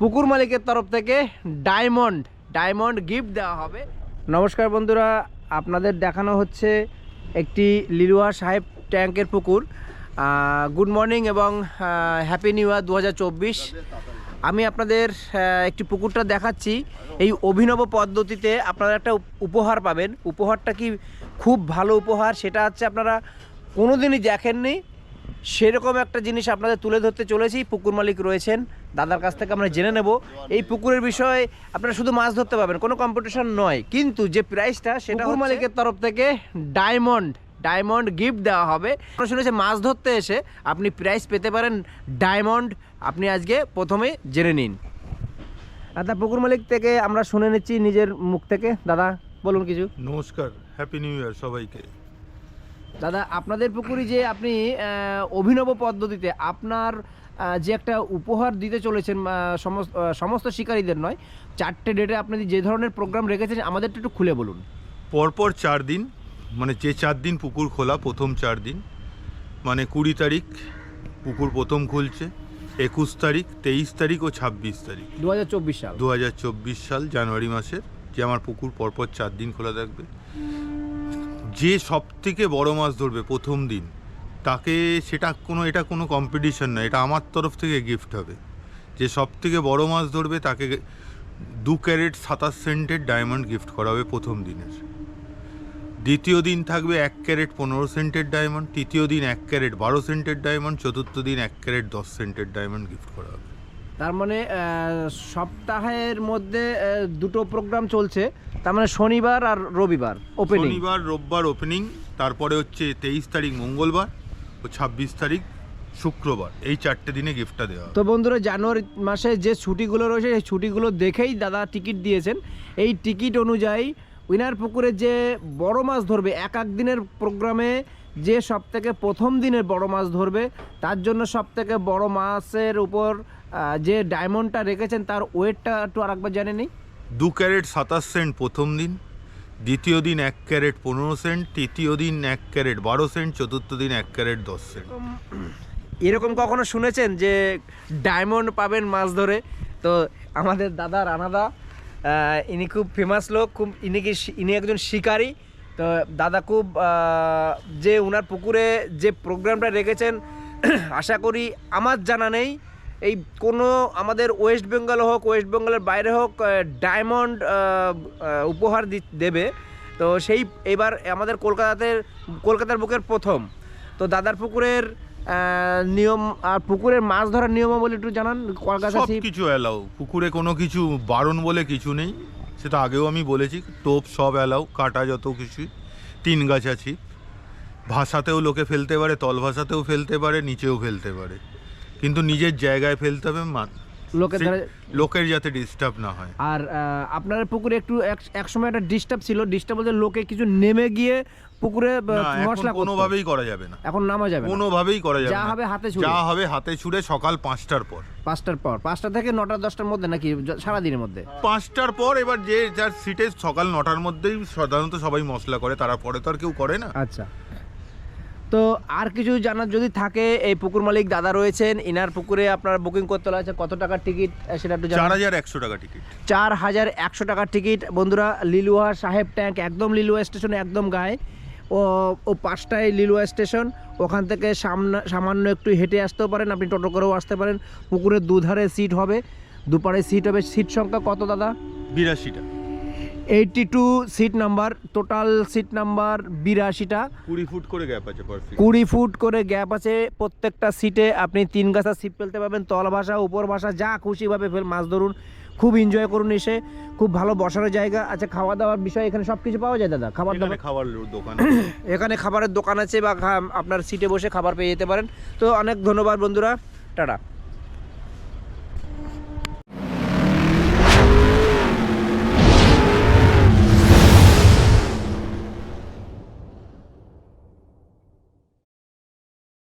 পুকুর মালিকের তরফ থেকে ডায়মন্ড ডায়মন্ড গিফট দেওয়া হবে। নমস্কার বন্ধুরা, আপনাদের দেখানো হচ্ছে একটি লিলুয়া সাহেব ট্যাঙ্কের পুকুর। গুড মর্নিং এবং হ্যাপি নিউ ইয়ার দু হাজার চব্বিশ। আমি আপনাদের একটি পুকুরটা দেখাচ্ছি। এই অভিনব পদ্ধতিতে আপনারা একটা উপহার পাবেন। উপহারটা কি খুব ভালো উপহার, সেটা হচ্ছে আপনারা কোনোদিনই দেখেননি। সেরকম একটা জিনিস আপনাদের তুলে ধরতে চলেছি। পুকুর মালিক রয়েছেন দাদার কাছ থেকে আমরা জেনে নেব। এই পুকুরের বিষয়ে আপনারা শুধু মাছ ধরতে পারবেন কোনো কম্পিটিশন নয়। কিন্তু যে প্রাইসটা সেটা পুকুর মালিকের তরফ থেকে ডায়মন্ড ডায়মন্ড গিফট দেওয়া হবে। আমরা শুনেছি মাছ ধরতে এসে আপনি প্রাইস পেতে পারেন ডায়মন্ড আপনি আজকে প্রথমে জেনে নিন। দাদা পুকুর মালিক থেকে আমরা শুনে নিচ্ছি নিজের মুখ থেকে। দাদা বলুন কিছু। নমস্কার হ্যাপি নিউ ইয়ার সবাইকে। দাদা আপনাদের পুকুরি যে আপনি অভিনব পদ্ধতিতে আপনার যে একটা উপহার দিতে চলেছেন সমস্ত সমস্ত শিকারীদের নয় চারটে ডেটে আপনি যে ধরনের প্রোগ্রাম রেখেছেন আমাদেরটা একটু খুলে বলুন। পরপর চার দিন মানে যে চার দিন পুকুর খোলা প্রথম চার দিন মানে কুড়ি তারিখ পুকুর প্রথম খুলছে একুশ তারিখ তেইশ তারিখ ও ছাব্বিশ তারিখ। দু হাজার চব্বিশ সাল। দু হাজার চব্বিশ সাল জানুয়ারি মাসের যে আমার পুকুর পরপর চার দিন খোলা থাকবে। যে সব থেকে বড় মাছ ধরবে প্রথম দিন, তাকে সেটা কোনো, এটা কোনো কম্পিটিশন নয়, এটা আমার তরফ থেকে গিফট হবে। যে সব থেকে বড় মাছ ধরবে, তাকে দু ক্যারেট সাতাশ সেন্টের ডায়মন্ড গিফট করা হবে প্রথম দিনের। দ্বিতীয় দিন থাকবে এক ক্যারেট পনেরো সেন্টের ডায়মন্ড তৃতীয় দিন এক ক্যারেট বারো সেন্টের ডায়মন্ড চতুর্থ দিন এক ক্যারেট দশ সেন্টের ডায়মন্ড গিফট করা হবে। তার মানে সপ্তাহের মধ্যে দুটো প্রোগ্রাম চলছে। তার মানে শনিবার আর রবিবার ওপেনিং শনিবার রোববার ওপেনিং তারপরে হচ্ছে তেইশ তারিখ মঙ্গলবার ও ছাব্বিশ তারিখ শুক্রবার। এই চারটে দিনে গিফটটা দেওয়া তো বন্ধুরা জানুয়ারি মাসে যে ছুটিগুলো রয়েছে সেই ছুটিগুলো দেখেই দাদা টিকিট দিয়েছেন। এই টিকিট অনুযায়ী উইনার পুকুরে যে বড় মাছ ধরবে এক এক দিনের প্রোগ্রামে যে সব থেকে প্রথম দিনের বড় মাছ ধরবে তার জন্য সব থেকে বড় মাছের উপর যে ডায়মন্ডটা রেখেছেন তার ওয়েটটা একটু আরেকবার জানে নিই? দু ক্যারেট সাতাশ সেন্ট প্রথম দিন দ্বিতীয় দিন এক ক্যারেট পনেরো সেন্ট তৃতীয় দিন এক ক্যারেট বারো সেন্ট চতুর্থ দিন এক ক্যারেট দশ সেন্ট। এরকম কখনো শুনেছেন যে ডায়মন্ড পাবেন মাছ ধরে? তো আমাদের দাদা রানাদা ইনি খুব ফেমাস লোক খুব ইনি কি ইনি একজন শিকারী। তো দাদা খুব যে ওনার পুকুরে যে প্রোগ্রামটা রেখেছেন আশা করি আমার জানা নেই এই কোনো আমাদের ওয়েস্ট বেঙ্গল হোক ওয়েস্ট বেঙ্গলের বাইরে হোক ডায়মন্ড উপহার দি- দেবে। তো সেই এবার আমাদের কলকাতাতে কলকাতার বুকের প্রথম। তো দাদার পুকুরের নিয়ম আর পুকুরের মাছ ধরার নিয়মাবলী একটু জানান। কলকাতা সব কিছু অ্যালাউ পুকুরে কোনো কিছু বারণ বলে কিছু নেই। সেটা আগেও আমি বলেছি টোপ সব অ্যালাউ কাটা যত কিছু তিন গাছ আছি। ভাষাতেও লোকে ফেলতে পারে তল ভাষাতেও ফেলতে পারে নিচেও ফেলতে পারে। কিন্তু নিজের জায়গায় ফেলতে হবে লোকের লোকের যাতে ডিস্টার্ব না হয়। আর আপনার পুকুরে একটু এক- সময় একটা ডিস্টার্ব ছিল। ডিস্টার্ব বলতে লোকে কিছু নেমে গিয়ে পুকুরে মশলা। কোনোভাবেই করা যাবে না। এখন নামা যাবে। কোনোভাবেই করা যাবে যা। হবে হাতে ছুঁড়ে। যা হবে হাতে ছুড়ে সকাল পাঁচটার পর। পাঁচটার পর। পাঁচটা থেকে নটা দশটার মধ্যে নাকি? সারাদিনের মধ্যে? পাঁচটার পর এবার যে যার সিটে সকাল নটার মধ্যেই সাধারণত সবাই মশলা করে তারা পরে তো আর কেউ করে না। আচ্ছা। তো আর কিছু জানার যদি থাকে এই পুকুর মালিক দাদা রয়েছেন ইনার পুকুরে আপনার বুকিং করতে হলে আছে কত টাকার টিকিট সেটা একটু চার হাজার একশো টাকা টিকিট চার হাজার একশো টাকার টিকিট বন্ধুরা লিলুয়া সাহেব ট্যাঙ্ক একদম লিলুয়া স্টেশনে একদম গায়ে। ও ও পাঁচটায় লিলুয়া স্টেশন ওখান থেকে সামনা সামান্য একটু হেঁটে আসতেও পারেন আপনি টোটো করেও আসতে পারেন। পুকুরের দুধারে সিট হবে দুপারে সিট হবে। সিট সংখ্যা কত দাদা? বিরাশিটা। Eighty two seat number total seat number বিরাশিটা। কুড়ি ফুট করে গ্যাপ আছে কুড়ি ফুট করে গ্যাপ আছে। প্রত্যেকটা সিটে আপনি তিন গাছা সিট ফেলতে পারবেন। তল ভাষা উপর ভাষা যা খুশিভাবে ফেল মাছ ধরুন। খুব এনজয় করুন এসে। খুব ভালো বসার জায়গা আচ্ছা খাওয়া দাওয়ার বিষয় এখানে সব কিছু পাওয়া যায় দাদা? খাবার দাবার খাবার দোকান এখানে খাবারের দোকান আছে বা আপনার সিটে বসে খাবার পেয়ে যেতে পারেন। তো অনেক ধন্যবাদ বন্ধুরা। টাটা।